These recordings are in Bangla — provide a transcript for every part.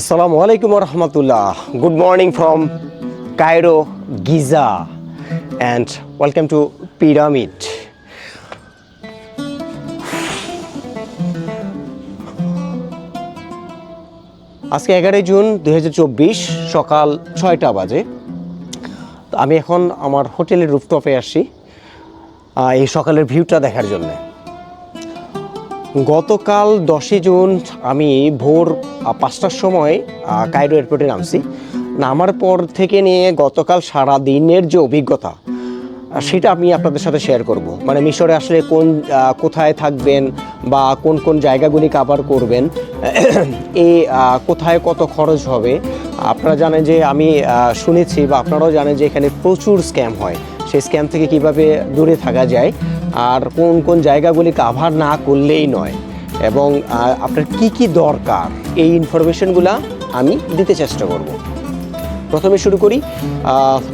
আসসালামু আলাইকুম রহমতুল্লাহ। Good morning from Cairo Giza and welcome to pyramid আজকে এগারোই জুন দু হাজার চব্বিশ সকাল ছয়টা বাজে। আমি এখন আমার হোটেলের রুফটপে আহ, এই সকালের ভিউটা দেখার জন্যে। গতকাল দশই জুন আমি ভোর পাঁচটার সময় কায়রো এয়ারপোর্টে নামছি। নামার পর থেকে নিয়ে গতকাল সারা দিনের যে অভিজ্ঞতা সেটা আমি আপনাদের সাথে শেয়ার করব। মানে মিশরে আসলে কোন কোথায় থাকবেন বা কোন কোন জায়গাগুলি কাভার করবেন আহ, কোথায় কত খরচ হবে আপনারা জানেন যে আমি শুনেছি বা আপনারাও জানেন যে এখানে প্রচুর স্ক্যাম হয়। সেই স্ক্যাম থেকে কীভাবে দূরে থাকা যায় আর কোন কোন জায়গাগুলি কাভার না করলেই নয়। এবং আপনার কি কি দরকার, এই ইনফরমেশনগুলো আমি দিতে চেষ্টা করব। প্রথমে শুরু করি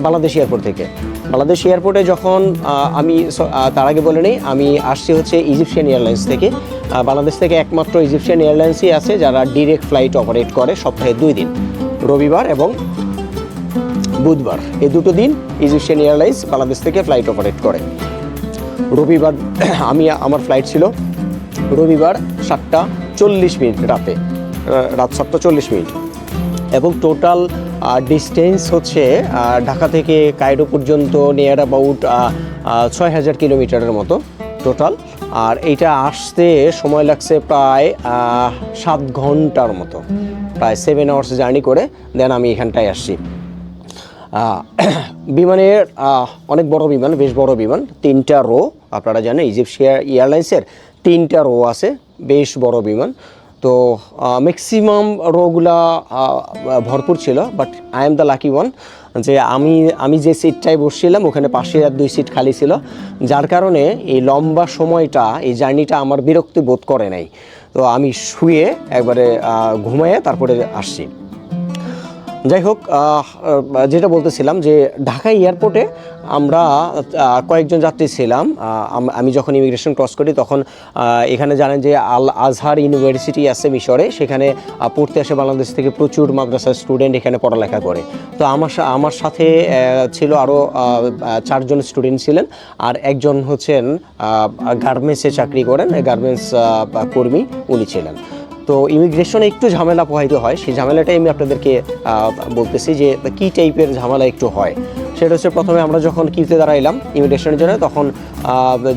বাংলাদেশ এয়ারপোর্ট থেকে। বাংলাদেশ এয়ারপোর্টে যখন আমি তার আগে বলে নেই, আমি আসছি হচ্ছে ইজিপশিয়ান এয়ারলাইন্স থেকে। বাংলাদেশ থেকে একমাত্র ইজিপশিয়ান এয়ারলাইন্সই আছে, যারা ডিরেক্ট ফ্লাইট অপারেট করে সপ্তাহে দুই দিন, রবিবার এবং বুধবার। এই দুটো দিন ইজিপশিয়ান এয়ারলাইন্স বাংলাদেশ থেকে ফ্লাইট অপারেট করে। রবিবার, আমি আমার ফ্লাইট ছিল রবিবার সাতটা চল্লিশ মিনিট রাতে রাত সাতটা চল্লিশ মিনিট। এবং টোটাল ডিস্টেন্স হচ্ছে ঢাকা থেকে কায়রো পর্যন্ত নিয়ার অ্যাবাউট ছয় হাজার কিলোমিটারের মতো টোটাল আর এইটা আসতে সময় লাগছে প্রায় সাত ঘণ্টার মতো, প্রায় সেভেন আওয়ার্স জার্নি করে দেন আমি এখানটায় আসছি। বিমানের অনেক বড় বিমান, বেশ বড় বিমান, তিনটা রো, আপনারা জানেন ইজিপশিয়া এয়ারলাইন্সের তিনটা রো আছে, বেশ বড় বিমান। তো ম্যাক্সিমাম রোগুলা ভরপুর ছিল but I am the lucky one যে আমি আমি যে সিটটায় বসছিলাম, ওখানে পাশে আর দুই সিট খালি ছিল, যার কারণে এই লম্বা সময়টা, এই জার্নিটা আমার বিরক্তি বোধ করে নাই। তো আমি শুয়ে একবারে ঘুমিয়ে তারপরে আসছি। যাই হোক যেটা বলতেছিলাম যে ঢাকা এয়ারপোর্টে আমরা কয়েকজন যাত্রী ছিলাম। আমি যখন ইমিগ্রেশন ক্রস করি তখন এখানে জানেন যে আল আজহার ইউনিভার্সিটি আছে মিশরে। সেখানে পড়তে আসে বাংলাদেশ থেকে প্রচুর মাদ্রাসার স্টুডেন্ট এখানে পড়ালেখা করে। তো আমার আমার সাথে ছিল আরও চারজন স্টুডেন্ট ছিলেন। আর একজন হচ্ছেন গার্মেন্টসে চাকরি করেন গার্মেন্টস কর্মী, উনি ছিলেন। তো ইমিগ্রেশনে একটু ঝামেলা পোহাইতে হয়। সেই ঝামেলাটাই আমি আপনাদেরকে বলতেছি যে কী টাইপের ঝামেলা একটু হয়। সেটা হচ্ছে প্রথমে আমরা যখন কিউতে দাঁড়াইলাম ইমিগ্রেশনের জন্য, তখন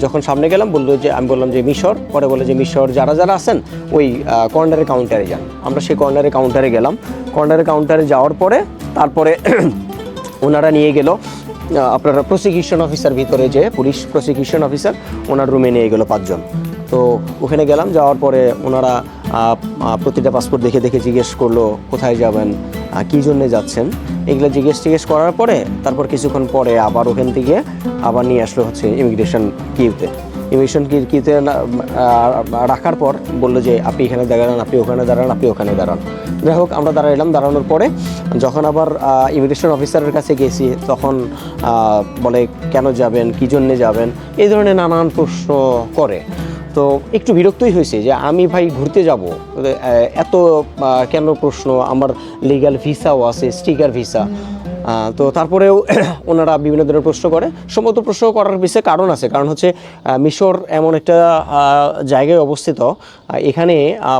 যখন সামনে গেলাম, বলল যে, আমি বললাম যে, মিশর। পরে বলে যে, মিশর যারা যারা আছেন, ওই কর্নারের কাউন্টারে যান। আমরা সেই কর্নারের কাউন্টারে গেলাম। কর্নারের কাউন্টারে যাওয়ার পরে, তারপরে ওনারা নিয়ে গেল আপনার প্রসিকিউশন অফিসার ভিতরে যে পুলিশ প্রসিকিউশন অফিসার ওনার রুমে নিয়ে গেলো পাঁচজন। তো ওখানে গেলাম, যাওয়ার পরে ওনারা প্রতিটা পাসপোর্ট দেখে দেখে জিজ্ঞেস করল, কোথায় যাবেন কী জন্যে যাচ্ছেন? এগুলো জিজ্ঞেস টিজ্ঞেস করার পরে, তারপর কিছুক্ষণ পরে আবার ওখান থেকে আবার নিয়ে আসলো হচ্ছে ইমিগ্রেশন কিউতে ইমিগ্রেশন কিউতে রাখার পর বলল যে, আপনি এখানে দাঁড়ান, আপনি ওখানে দাঁড়ান, আপনি ওখানে দাঁড়ান। যাই হোক, আমরা দাঁড়াইলাম, দাঁড়ানোর পরে যখন আবার ইমিগ্রেশন অফিসারের কাছে গেছি, তখন বলে, কেন যাবেন? কী জন্যে যাবেন? এই ধরনের নানান প্রশ্ন করে। তো একটু বিরক্তই হয়েছে যে আমি ভাই ঘুরতে যাব। এত কেন প্রশ্ন? আমার লিগ্যাল ভিসাও আছে স্টিকার ভিসা তো তারপরেও ওনারা বিভিন্ন ধরনের প্রশ্ন করে। সম্ভবত প্রশ্ন করার পিছিয়ে কারণ আছে। কারণ হচ্ছে মিশর এমন একটা জায়গায় অবস্থিত। এখানে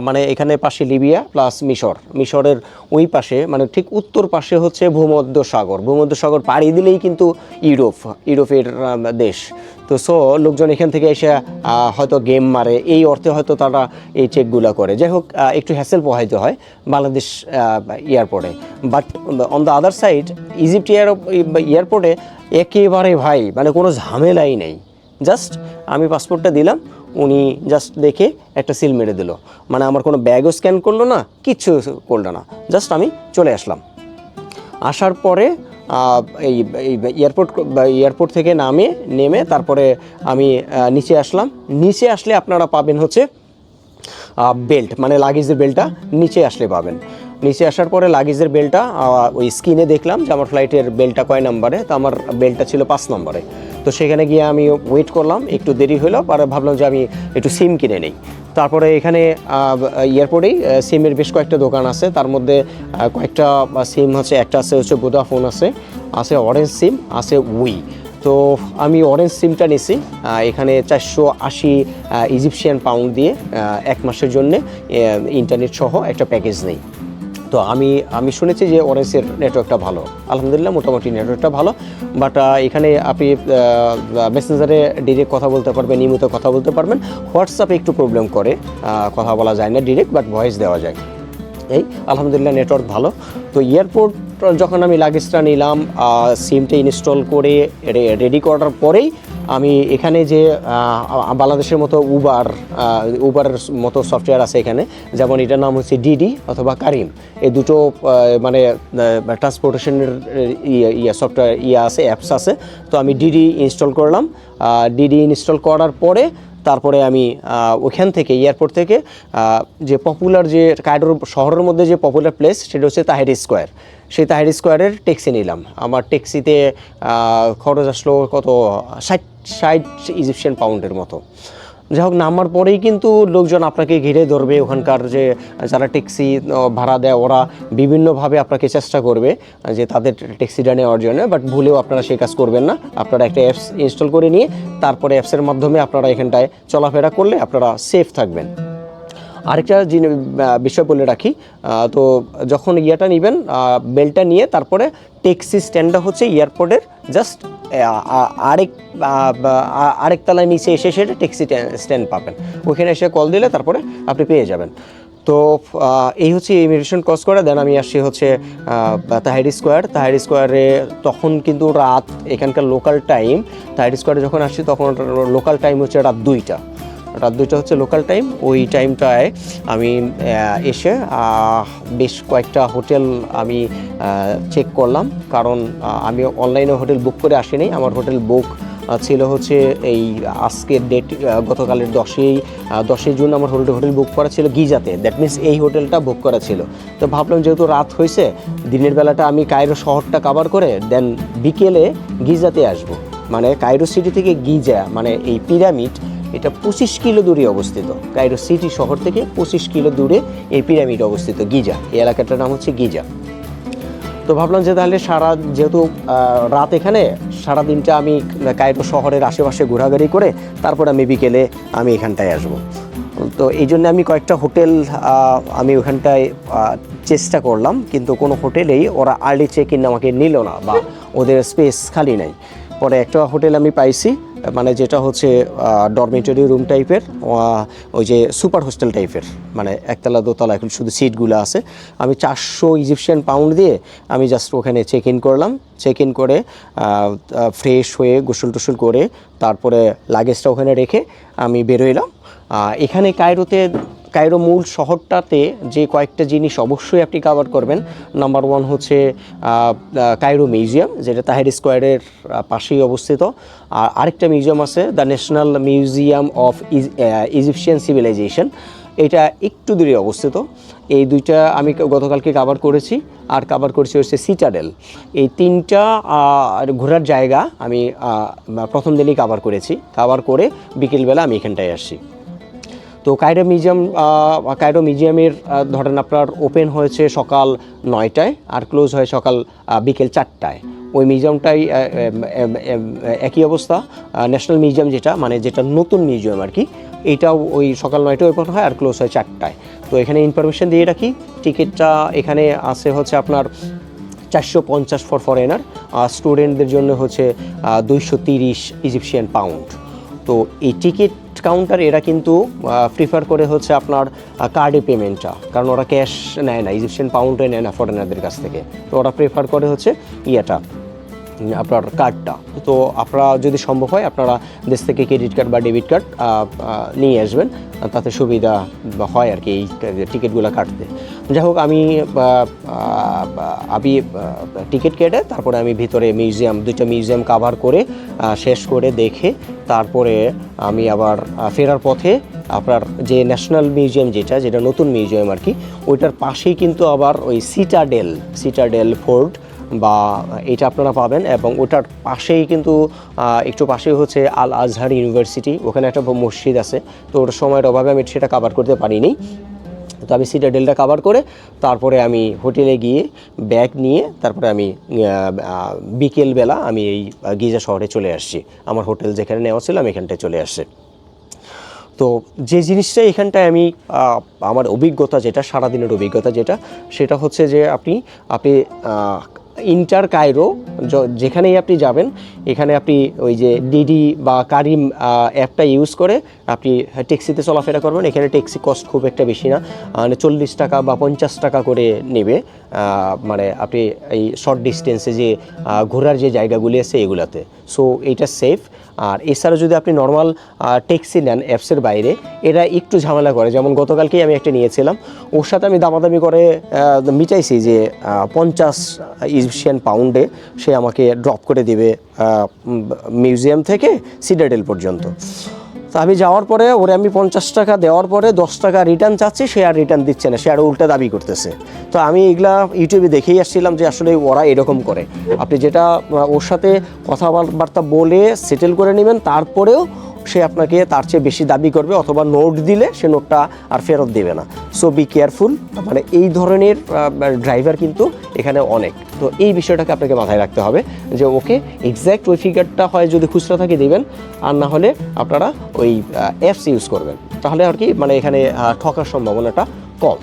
মানে এখানে পাশে লিবিয়া প্লাস মিশর। মিশরের ওই পাশে মানে ঠিক উত্তর পাশে হচ্ছে ভূমধ্য সাগর ভূমধ্য সাগর পাড়ি দিলেই কিন্তু ইউরোপ, ইউরোপের দেশ। তো সো লোকজন এখান থেকে এসে হয়তো গেম মারে। এই অর্থে হয়তো তারা এই চেকগুলো করে। যাই হোক একটু হ্যাসেল পোহাইতে হয় বাংলাদেশ এয়ারপোর্টে but on the other side Egypt air এয়ারপোর্টে একেবারে ভাই মানে কোনো ঝামেলাই নেই। জাস্ট আমি পাসপোর্টটা দিলাম, উনি জাস্ট দেখে একটা সিল মেরে দিল। মানে আমার কোনো ব্যাগও স্ক্যান করল না, কিচ্ছু করল না। জাস্ট আমি চলে আসলাম। আসার পরে এই এয়ারপোর্ট এয়ারপোর্ট থেকে নামে, নেমে তারপরে আমি নিচে আসলাম। নিচে আসলে আপনারা পাবেন হচ্ছে বেল্ট মানে লাগেজের বেল্টটা নিচে আসলে পাবেন। নিচে আসার পরে লাগেজের বেল্টটা ওই স্ক্রিনে দেখলাম যে আমার ফ্লাইটের বেল্টটা কয় নম্বরে, তো আমার বেল্টটা ছিল পাঁচ নম্বরে। তো সেখানে গিয়ে আমি ওয়েট করলাম, একটু দেরি হলো, পরে ভাবলাম যে আমি একটু সিম কিনে নেই। তারপরে এখানে এয়ারপোর্টেই সিমের বেশ কয়েকটা দোকান আছে। তার মধ্যে কয়েকটা সিম হচ্ছে, একটা আছে হচ্ছে বোদাফোন আছে আছে অরেঞ্জ সিম আছে উই তো আমি অরেঞ্জ সিমটা নিছি এখানে চারশো আশি ইজিপশিয়ান পাউন্ড দিয়ে এক মাসের জন্যে ইন্টারনেট সহ একটা প্যাকেজ নেই। তো আমি আমি শুনেছি যে অরেঞ্জের নেটওয়ার্কটা ভালো। আলহামদুলিল্লাহ, মোটামুটি নেটওয়ার্কটা ভালো। বাট এখানে আপনি মেসেঞ্জারে ডিরেক্ট কথা বলতে পারবেন, নিয়মিত কথা বলতে পারবেন। হোয়াটসঅ্যাপে একটু প্রবলেম করে কথা বলা যায় না ডিরেক্ট বাট ভয়েস দেওয়া যায়। এই, আলহামদুলিল্লাহ নেটওয়ার্ক ভালো। তো এয়ারপোর্ট যখন আমি লাগেজটা নিলাম সিমটা ইনস্টল করে রেডি করার পরেই আমি এখানে যে বাংলাদেশের মতো উবার উবারের মতো সফটওয়্যার আছে এখানে, যেমন এটার নাম হচ্ছে ডিডি অথবা কারিম এই দুটো মানে ট্রান্সপোর্টেশনের ইয়ে সফটওয়্যার ইয়ে আছে অ্যাপস আছে। তো আমি ডিডি ইনস্টল করলাম। ডিডি ইনস্টল করার পরে, তারপরে আমি ওখান থেকে এয়ারপোর্ট থেকে যে পপুলার যে কায়ডোর শহরের মধ্যে যে পপুলার প্লেস সেটা হচ্ছে তাহের স্কোয়ার সেই তাহের স্কোয়ারের ট্যাক্সি নিলাম। আমার ট্যাক্সিতে খরচ আসলো কত? ষাট ষাট ইজিপশিয়ান পাউন্ডের মতো। যাই হোক, নামার পরেই কিন্তু লোকজন আপনাকে ঘিরে ধরবে ওখানকার যে যারা ট্যাক্সি ভাড়া দেয়, ওরা বিভিন্নভাবে আপনাকে চেষ্টা করবে যে তাদের ট্যাক্সিটা নেওয়ার জন্য বাট ভুলেও আপনারা সেই কাজ করবেন না। আপনারা একটা অ্যাপস ইনস্টল করে নিয়ে, তারপরে অ্যাপসের মাধ্যমে আপনারা এখানটায় চলাফেরা করলে আপনারা সেফ থাকবেন। আরেকটা জিনিস বিষয় বলে রাখি তো যখন ইয়েটা নেবেন বেলটা নিয়ে তারপরে ট্যাক্সি স্ট্যান্ডটা হচ্ছে এয়ারপোর্টের জাস্ট আরেক আরেক তলায় নিচে এসে সেটা ট্যাক্সি স্ট্যান্ড পাবেন। ওখানে এসে কল দিলে তারপরে আপনি পেয়ে যাবেন। তো এই হচ্ছে ইমিগ্রেশন ক্রস করে দেন আমি আসি হচ্ছে তাহারি স্কোয়ার তাহারি স্কোয়ারে তখন কিন্তু রাত, এখানকার লোকাল টাইম তাহারি স্কোয়ারে যখন আসছি তখন লোকাল টাইম হচ্ছে রাত দুইটা। রাত দুইটা হচ্ছে লোকাল টাইম ওই টাইমটায় আমি এসে বেশ কয়েকটা হোটেল আমি চেক করলাম। কারণ আমি অনলাইনে হোটেল বুক করে আসিনি। আমার হোটেল বুক ছিল হচ্ছে এই আজকের ডেট গতকালের দশই দশই জুন আমার হোটেল হোটেল বুক করা ছিল গিজাতে দ্যাট মিন্স এই হোটেলটা বুক করা ছিল। তো ভাবলাম যেহেতু রাত হয়েছে, দিনের বেলাটা আমি কায়রো শহরটা কাভার করে দেন বিকেলে গিজাতে আসব। মানে কায়রো সিটি থেকে গিজা মানে এই পিরামিড এটা পঁচিশ কিলো দূরে অবস্থিত। কায়রো সিটি শহর থেকে পঁচিশ কিলো দূরে এই পিরামিড অবস্থিত, গিজা। এই এলাকাটার নাম হচ্ছে গিজা। তো ভাবলাম যে তাহলে সারা যেহেতু রাত এখানে সারা দিনটা আমি কায়রো শহরের আশেপাশে ঘোরাঘুরি করে তারপর আমি বিকেলে আমি এখানটায় আসব। তো এই জন্য আমি কয়েকটা হোটেল আমি ওখানটায় চেষ্টা করলাম, কিন্তু কোনো হোটেলেই ওরা আর্লি চেক ইন আমাকে নিল না বা ওদের স্পেস খালি নাই। পরে একটা হোটেল আমি পাইছি মানে যেটা হচ্ছে ডরমেটরি রুম টাইপের ওই যে সুপার হোস্টেল টাইপের মানে একতলা দোতলা, এখন শুধু সিটগুলো আছে। আমি চারশো ইজিপশিয়ান পাউন্ড দিয়ে আমি জাস্ট ওখানে চেক ইন করলাম চেক ইন করে ফ্রেশ হয়ে গোসল টোসল করে, তারপরে লাগেজটা ওখানে রেখে আমি বেরোইলাম এখানে কায়রোতে কায়রো মূল শহরটাতে যে কয়েকটা জিনিস অবশ্যই আপনি কাভার করবেন। নাম্বার ওয়ান হচ্ছে কায়রো মিউজিয়াম, যেটা তাহের স্কোয়ারের পাশেই অবস্থিত। আর আরেকটা মিউজিয়াম আছে, the national museum of Egyptian civilisation. এটা একটু দূরে অবস্থিত। এই দুইটা আমি গতকালকে কাভার করেছি। আর কাভার করেছি হচ্ছে সিটাডেল এই তিনটা ঘোরার জায়গা আমি প্রথম দিনই কাভার করেছি। কাভার করে বিকেলবেলা আমি এখানটায় আসছি। তো কায়রো মিউজিয়াম কায়রো মিউজিয়ামের ধরেন আপনার ওপেন হয়েছে সকাল নয়টায় আর ক্লোজ হয় সকাল বিকেল চারটায়। ওই মিউজিয়ামটাই একই অবস্থা ন্যাশনাল মিউজিয়াম যেটা মানে যেটা নতুন মিউজিয়াম আর কি এইটাও ওই সকাল নয়টায় ওপেন হয় আর ক্লোজ হয় চারটায়। তো এখানে ইনফরমেশন দিয়ে রাখি টিকিটটা এখানে আছে হচ্ছে আপনার চারশো পঞ্চাশ ফর ফরেনার স্টুডেন্টদের জন্য হচ্ছে দুইশো তিরিশ ইজিপশিয়ান পাউন্ড তো এই টিকিট কাউন্টার এরা কিন্তু প্রিফার করে হচ্ছে আপনার কার্ডে পেমেন্টটা কারণ ওরা ক্যাশ নেয় না ইজিপশিয়ান পাউন্ডে নেয় না ফরেনারদের কাছ থেকে। তো ওরা প্রেফার করে হচ্ছে ইয়েটা। আপনার কার্ডটা তো আপনারা যদি সম্ভব হয়, আপনারা দেশ থেকে ক্রেডিট কার্ড বা ডেবিট কার্ড নিয়ে আসবেন। তাতে সুবিধা হয় আর কি এই টিকিটগুলো কাটতে। যাই হোক, আমি আমি টিকিট কেটে তারপরে আমি ভিতরে মিউজিয়াম দুইটা মিউজিয়াম কাভার করে শেষ করে দেখে তারপরে আমি আবার ফেরার পথে আপনার যে ন্যাশনাল মিউজিয়াম যেটা যেটা নতুন মিউজিয়াম আর কি, ওইটার পাশেই কিন্তু আবার ওই সিটাডেল সিটাডেল ফোর্ট বা এটা আপনারা পাবেন এবং ওটার পাশেই কিন্তু একটু পাশেই হচ্ছে আল আজহার ইউনিভার্সিটি, ওখানে একটা মসজিদ আছে। তো ওটার সময়ের অভাবে আমি সেটা কাভার করতে পারিনি। তো আমি সিটাডেলটা কাভার করে তারপরে আমি হোটেলে গিয়ে ব্যাগ নিয়ে তারপরে আমি বিকেলবেলা আমি এই গিজা শহরে চলে আসছি। আমার হোটেল যেখানে নেওয়া ছিল আমি এখানটায় চলে আসছি। তো যে জিনিসটা এখানটায় আমি আমার অভিজ্ঞতা যেটা, সারাদিনের অভিজ্ঞতা যেটা, সেটা হচ্ছে যে আপনি আপনি ইন্টার কায়রো যেখানেই আপনি যাবেন, এখানে আপনি ওই যে ডিডি বা কারিম অ্যাপটা ইউজ করে আপনি ট্যাক্সিতে চলাফেরা করবেন। এখানে ট্যাক্সি কস্ট খুব একটা বেশি না। মানে চল্লিশ টাকা বা পঞ্চাশ টাকা করে নেবে। মানে আপনি এই শর্ট ডিস্টেন্সে যে ঘোরার যে জায়গাগুলি আছে এগুলাতে। সো এইটা সেফ আর এছাড়া যদি আপনি নর্মাল ট্যাক্সি নেন অ্যাপসের বাইরে, এরা একটু ঝামেলা করে। যেমন গতকালকেই আমি একটা নিয়েছিলাম, ওর সাথে আমি দামাদামি করে মিটাইছি যে পঞ্চাশ ইজিপশিয়ান পাউন্ডে সে আমাকে ড্রপ করে দেবে মিউজিয়াম থেকে সিডাডেল পর্যন্ত। তো আমি যাওয়ার পরে, ওরে আমি পঞ্চাশ টাকা দেওয়ার পরে দশ টাকা রিটার্ন চাচ্ছি, সে আর রিটার্ন দিচ্ছে না, সে আর উল্টা দাবি করতেছে। তো আমি এগুলা ইউটিউবে দেখেই আসছিলাম যে আসলে ওরা এরকম করে। আপনি যেটা ওর সাথে কথাবার্তা বলে সেটেল করে নেবেন, তারপরেও সে আপনাকে তার চেয়ে বেশি দাবি করবে অথবা নোট দিলে সে নোটটা আর ফেরত দেবে না। সো বি কেয়ারফুল মানে এই ধরনের ড্রাইভার কিন্তু এখানে অনেক। তো এই বিষয়টাকে আপনাকে মাথায় রাখতে হবে যে ওকে এক্স্যাক্ট ওই ফিগারটা হয় যদি খুচরা থাকে দিবেন, আর না হলে আপনারা ওই অ্যাপস ইউজ করবেন। তাহলে আর কি মানে এখানে ঠকার সম্ভাবনাটা কম।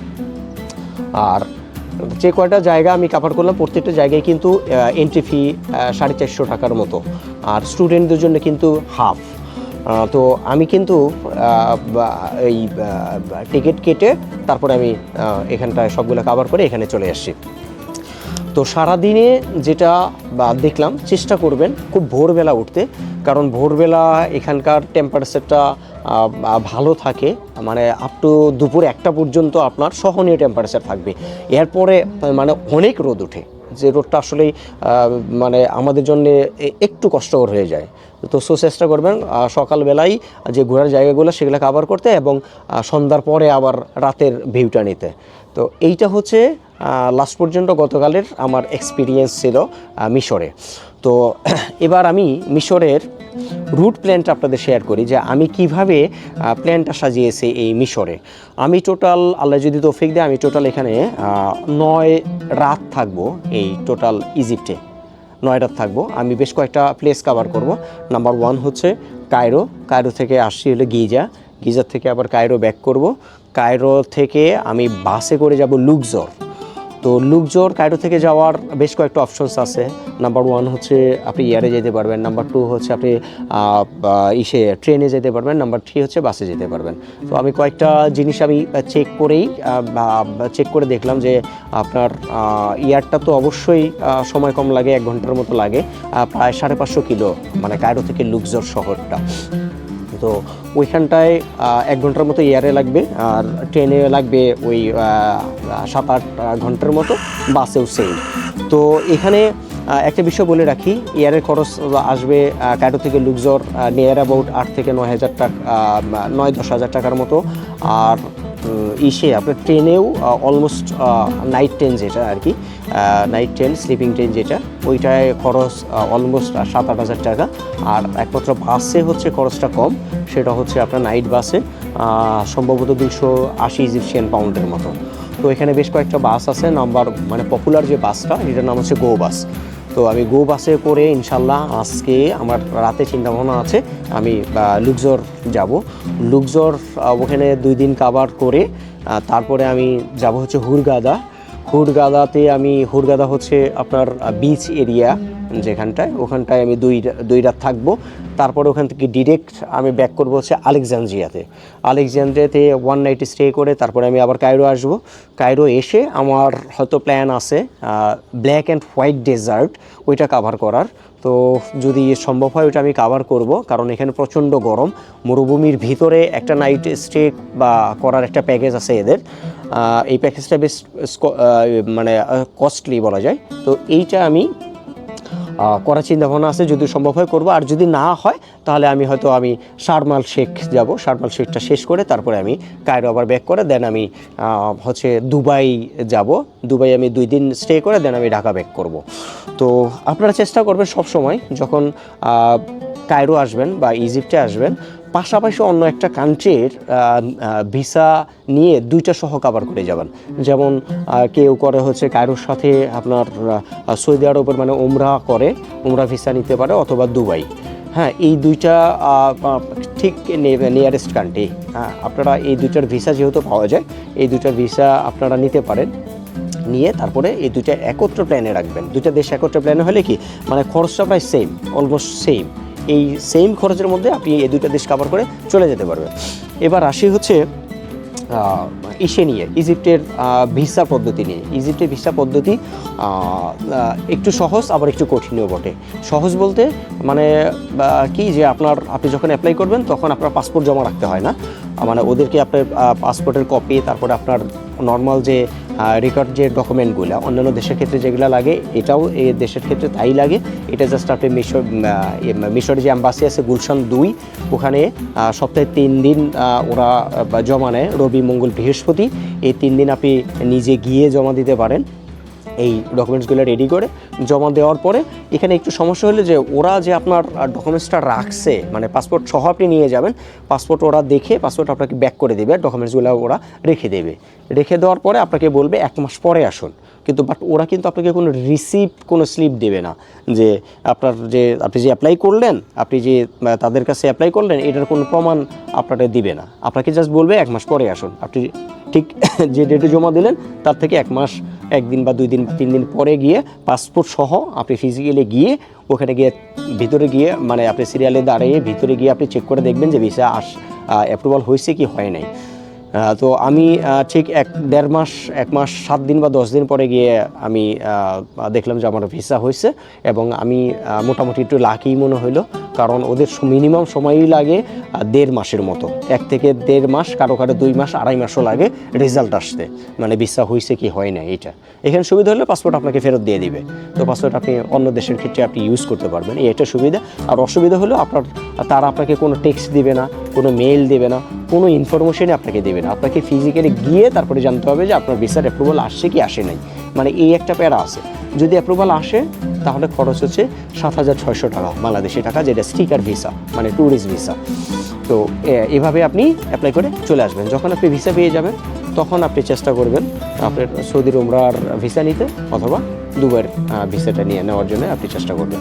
আর যে কয়টা জায়গা আমি কাভার করলাম, প্রত্যেকটা জায়গায় কিন্তু এন্ট্রি ফি সাড়ে চারশো টাকার মতো। আর স্টুডেন্টদের জন্য কিন্তু হাফ তো আমি কিন্তু এই টিকিট কেটে তারপরে আমি এখানটায় সবগুলো কাভার করে এখানে চলে আসছি। তো সারাদিনে যেটা দেখলাম, চেষ্টা করবেন খুব ভোরবেলা উঠতে, কারণ ভোরবেলা এখানকার টেম্পারেচারটা ভালো থাকে মানে আপ টু দুপুর একটা পর্যন্ত আপনার সহনীয় টেম্পারেচার থাকবে। এরপরে মানে অনেক রোদ ওঠে। যে রোডটা আসলেই মানে আমাদের জন্য একটু কষ্টকর হয়ে যায়। তো সো চেষ্টা করবেন সকালবেলায় যে ঘোরার জায়গাগুলো সেগুলো কাভার করতে এবং সন্ধ্যার পরে আবার রাতের ভিউটা নিতে। তো এইটা হচ্ছে লাস্ট পর্যন্ত গতকালের আমার এক্সপিরিয়েন্স ছিল মিশরে। তো এবার আমি মিশরের রুট প্ল্যানটা আপনাদের শেয়ার করি যে আমি কীভাবে প্ল্যানটা সাজিয়েছি এই মিশরে। আমি টোটাল, আল্লাহ যদি তৌফিক দেয়, আমি টোটাল এখানে নয় রাত থাকব এই টোটাল ইজিপ্টে। নয় রাত থাকব। আমি বেশ কয়েকটা প্লেস কভার করব। নাম্বার ওয়ান হচ্ছে কায়রো। কায়রো থেকে আসছি হলো গিজা। গিজার থেকে আবার কায়রো ব্যাক করব। কায়রো থেকে আমি বাসে করে যাব লুকজর। তো লুকজোর কায়রো থেকে যাওয়ার বেশ কয়েকটা অপশনস আছে। নাম্বার ওয়ান হচ্ছে আপনি এয়ারে যেতে পারবেন। নাম্বার টু হচ্ছে আপনি ইসে ট্রেনে যেতে পারবেন। নাম্বার থ্রি হচ্ছে বাসে যেতে পারবেন। তো আমি কয়েকটা জিনিস আমি চেক করেই চেক করে দেখলাম যে আপনার ইয়ারটা তো অবশ্যই সময় কম লাগে, এক ঘণ্টার মতো লাগে প্রায় সাড়ে পাঁচশো কিলো মানে কায়রো থেকে লুকজোর শহরটা। তো ওইখানটায় এক ঘণ্টার মতো এয়ারে লাগবে আর ট্রেনে লাগবে ওই সাত আট ঘণ্টার মতো বাসেও সেম তো এখানে একটা বিষয় বলে রাখি, এয়ারের খরচ আসবে ক্যাটো থেকে লুকজর নিয়ার অ্যাবাউট আট থেকে নয় হাজার টাকা নয় দশ হাজার টাকার মতো। আর ইসে, আপনার ট্রেনেও অলমোস্ট নাইট ট্রেন যেটা আর কি নাইট ট্রেন স্লিপিং ট্রেন যেটা, ওইটায় খরচ অলমোস্ট সাত আট হাজার টাকা। আর একমাত্র বাসে হচ্ছে খরচটা কম, সেটা হচ্ছে আপনার নাইট বাসে সম্ভবত দুশো আশি ইজিপশিয়ান পাউন্ডের মতো। তো এখানে বেশ কয়েকটা বাস আছে, নাম্বার মানে পপুলার যে বাসটা, এটার নাম হচ্ছে গো বাস তো আমি গো বাসে করে ইনশাল্লাহ আজকে আমার রাতে চিন্তাভাবনা আছে, আমি লুকজর যাব। লুকজোর ওখানে দুই দিন কাবার করে তারপরে আমি যাব হচ্ছে হুরগাদা হুরগাদাতে আমি হুরগাদা হচ্ছে আপনার বিচ এরিয়া যেখানটায়, ওখানটায় আমি দুই দুই রাত থাকব। তারপরে ওখান থেকে ডিরেক্ট আমি ব্যাক করব হচ্ছে আলেকজান্দ্রিয়াতে। আলেকজান্দ্রিয়াতে ওয়ান নাইট স্টে করে তারপরে আমি আবার কায়রো আসব। কায়রো এসে আমার হয়তো প্ল্যান আছে ব্ল্যাক অ্যান্ড হোয়াইট ডেজার্ট ওইটা কাভার করার। তো যদি সম্ভব হয় ওইটা আমি কাভার করব, কারণ এখানে প্রচণ্ড গরম। মরুভূমির ভিতরে একটা নাইট স্টে বা করার একটা প্যাকেজ আছে এদের। এই প্যাকেজটা বেশ মানে কস্টলি বলা যায়। তো এইটা আমি করার চিন্তা ভাবনা আছে, যদি সম্ভব হয় করব। আর যদি না হয়, তাহলে আমি হয়তো আমি শারমাল শেখ যাব। শারমাল শেখটা শেষ করে তারপরে আমি কায়রো আবার ব্যাক করে দেন আমি হচ্ছে দুবাই যাব। দুবাই আমি দুই দিন স্টে করে দেন আমি ঢাকা ব্যাক করব। তো আপনারা চেষ্টা করবেন সব সময় যখন কায়রো আসবেন বা ইজিপ্টে আসবেন পাশাপাশি অন্য একটা কান্ট্রির ভিসা নিয়ে দুইটা সহ কাভার করে যাবেন। যেমন কেউ করে হচ্ছে কায়রোর সাথে আপনার সৌদি আরবের মানে উমরা করে, উমরা ভিসা নিতে পারে অথবা দুবাই। হ্যাঁ এই দুইটা ঠিক নিয়ারেস্ট কান্ট্রি হ্যাঁ আপনারা এই দুইটার ভিসা যেহেতু পাওয়া যায়, এই দুইটার ভিসা আপনারা নিতে পারেন। নিয়ে তারপরে এই দুইটা একত্র প্ল্যানে রাখবেন। দুইটা দেশ একত্র প্ল্যানে হলে কি? মানে খরচটা প্রায় সেম অলমোস্ট সেম এই সেম খরচের মধ্যে আপনি এই দুইটা দেশ কাভার করে চলে যেতে পারবেন। এবার আসি হচ্ছে ইসে নিয়ে, ইজিপ্টের ভিসা পদ্ধতি নিয়ে। ইজিপ্টের ভিসা পদ্ধতি একটু সহজ, আবার একটু কঠিনও বটে। সহজ বলতে মানে কি যে আপনার, আপনি যখন অ্যাপ্লাই করবেন, তখন আপনার পাসপোর্ট জমা রাখতে হয় না। মানে ওদেরকে আপনার পাসপোর্টের কপি তারপরে আপনার নর্মাল যে রেকর্ড যে ডকুমেন্টগুলো অন্যান্য দেশের ক্ষেত্রে যেগুলো লাগে, এটাও এ দেশের ক্ষেত্রে তাই লাগে। এটা জাস্ট আপনি মিশর মিশর যে অ্যাম্বাসি আছে, গুলশান দুই, ওখানে সপ্তাহে তিন দিন ওরা জমা নেয় রবি, মঙ্গল, বৃহস্পতি। এই তিন দিন আপনি নিজে গিয়ে জমা দিতে পারেন। এই ডকুমেন্টসগুলো রেডি করে জমা দেওয়ার পরে এখানে একটু সমস্যা হলে যে ওরা যে আপনার ডকুমেন্টসটা রাখছে মানে পাসপোর্ট সহ আপনি নিয়ে যাবেন পাসপোর্ট ওরা দেখে পাসপোর্ট আপনাকে ব্যাক করে দেবে আর ডকুমেন্টসগুলো ওরা রেখে দেবে। রেখে দেওয়ার পরে আপনাকে বলবে এক মাস পরে আসুন। কিন্তু বাট ওরা কিন্তু আপনাকে কোনো রিসিপ্ট কোনো স্লিপ দেবে না যে আপনার যে, আপনি যে অ্যাপ্লাই করলেন, আপনি যে তাদের কাছে অ্যাপ্লাই করলেন, এটার কোনো প্রমাণ আপনাকে দিবে না। আপনাকে জাস্ট বলবে এক মাস পরে আসুন। আপনি ঠিক যে ডেটে জমা দিলেন, তার থেকে এক মাস একদিন বা দুই দিন বা তিন দিন পরে গিয়ে পাসপোর্ট সহ আপনি ফিজিক্যালি গিয়ে ওখানে গিয়ে ভিতরে গিয়ে মানে আপনি সিরিয়ালে দাঁড়িয়ে ভিতরে গিয়ে আপনি চেক করে দেখবেন যে ভিসা আস অ্যাপ্রুভাল হয়েছে কি হয় নাই। তো আমি ঠিক এক, দেড় মাস, এক মাস, সাত দিন বা দশ দিন পরে গিয়ে আমি দেখলাম যে আমার ভিসা হয়েছে এবং আমি মোটামুটি একটু লাকি মনে হইল। কারণ ওদের মিনিমাম সময়ই লাগে দেড় মাসের মতো। এক থেকে দেড় মাস, কারও কারও দুই মাস, আড়াই মাসও লাগে রেজাল্ট আসতে। মানে ভিসা হয়েছে কি হয় না এটা। এখানে সুবিধা হলে পাসপোর্ট আপনাকে ফেরত দিয়ে দিবে। তো পাসপোর্ট আপনি অন্য দেশের ক্ষেত্রে আপনি ইউজ করতে পারবেন। এই একটা সুবিধা। আর অসুবিধা হলো আপনার, তারা আপনাকে কোনো টেক্সট দিবে না, কোনো মেইল দেবে না, কোনো ইনফরমেশনই আপনাকে দেবে না আপনাকে ফিজিক্যালি গিয়ে তারপরে জানতে হবে যে আপনার ভিসার অ্যাপ্রুভাল আসছে কি আসে নাই। মানে এই একটা প্যারা আছে। যদি অ্যাপ্রুভাল আসে, তাহলে খরচ হচ্ছে সাত হাজার ছয়শো টাকা বাংলাদেশি টাকা, যেটা স্টিকার ভিসা মানে ট্যুরিস্ট ভিসা তো এভাবে আপনি অ্যাপ্লাই করে চলে আসবেন। যখন আপনি ভিসা পেয়ে যাবেন, তখন আপনি চেষ্টা করবেন আপনার সৌদির উমরার ভিসা নিতে অথবা দুবাইয়ের ভিসাটা নিয়ে নেওয়ার জন্য আপনি চেষ্টা করবেন।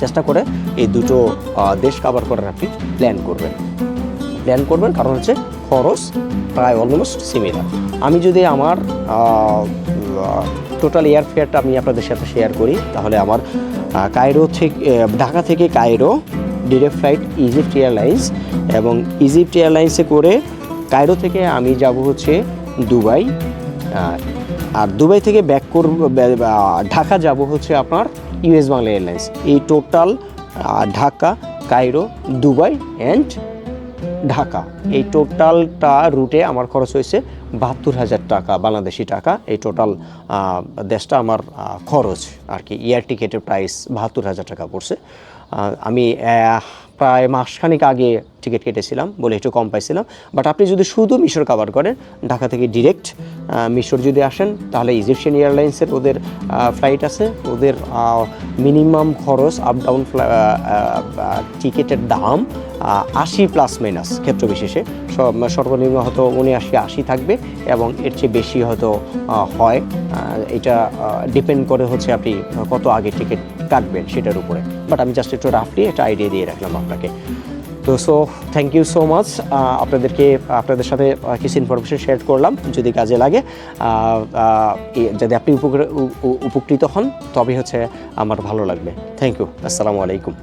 চেষ্টা করে এই দুটো দেশ কাভার করার আপনি প্ল্যান করবেন। প্ল্যান করবেন কারণ হচ্ছে খরচ প্রায় অলমোস্ট সিমিলার আমি যদি আমার টোটাল এয়ার ফেয়ারটা আমি আপনাদের সাথে শেয়ার করি, তাহলে আমার কায়রো থেকে ঢাকা থেকে Cairo direct flight Egypt airlines এবং ইজিপ্ট এয়ারলাইন্সে করে কায়রো থেকে আমি যাব হচ্ছে দুবাই আর দুবাই থেকে ব্যাক করব ঢাকা যাব হচ্ছে আপনার ইউএস বাংলা এয়ারলাইন্স এই total Dhaka Cairo Dubai and Dhaka. এই টোটালটা রুটে আমার খরচ হয়েছে বাহাত্তর হাজার টাকা, বাংলাদেশি টাকা। এই টোটাল দেশটা আমার খরচ। আর কি, এয়ার টিকেটের প্রাইস বাহাত্তর হাজার টাকা পড়ছে। আমি প্রায় মাসখানিক আগে টিকিট কেটেছিলাম, বলে একটু কম পাইছিলাম। বাট আপনি যদি শুধু মিশর কাভার করেন, ঢাকা থেকে ডিরেক্ট মিশর যদি আসেন, তাহলে ইজিপশিয়ান এয়ারলাইন্সের ওদের ফ্লাইট আছে। ওদের মিনিমাম খরচ আপ ডাউন টিকিটের দাম আশি প্লাস মাইনাস ক্ষেত্র বিশেষে সর্বনিম্ন হয়তো উনআশি, আশি থাকবে এবং এর চেয়ে বেশি হয়তো হয়। এটা ডিপেন্ড করে হচ্ছে আপনি কত আগে টিকিট কাটবেন সেটার উপরে। বাট আমি জাস্ট একটু রাফলি একটা আইডিয়া দিয়ে রাখলাম আপনাকে। তো so thank you so much আপনাদেরকে, আপনাদের সাথে কিছু ইনফরমেশন শেয়ার করলাম, যদি কাজে লাগে। যদি আপনি উপকৃত হন তবে হচ্ছে আমার ভালো লাগবে। থ্যাংক ইউ আসসালামু আলাইকুম।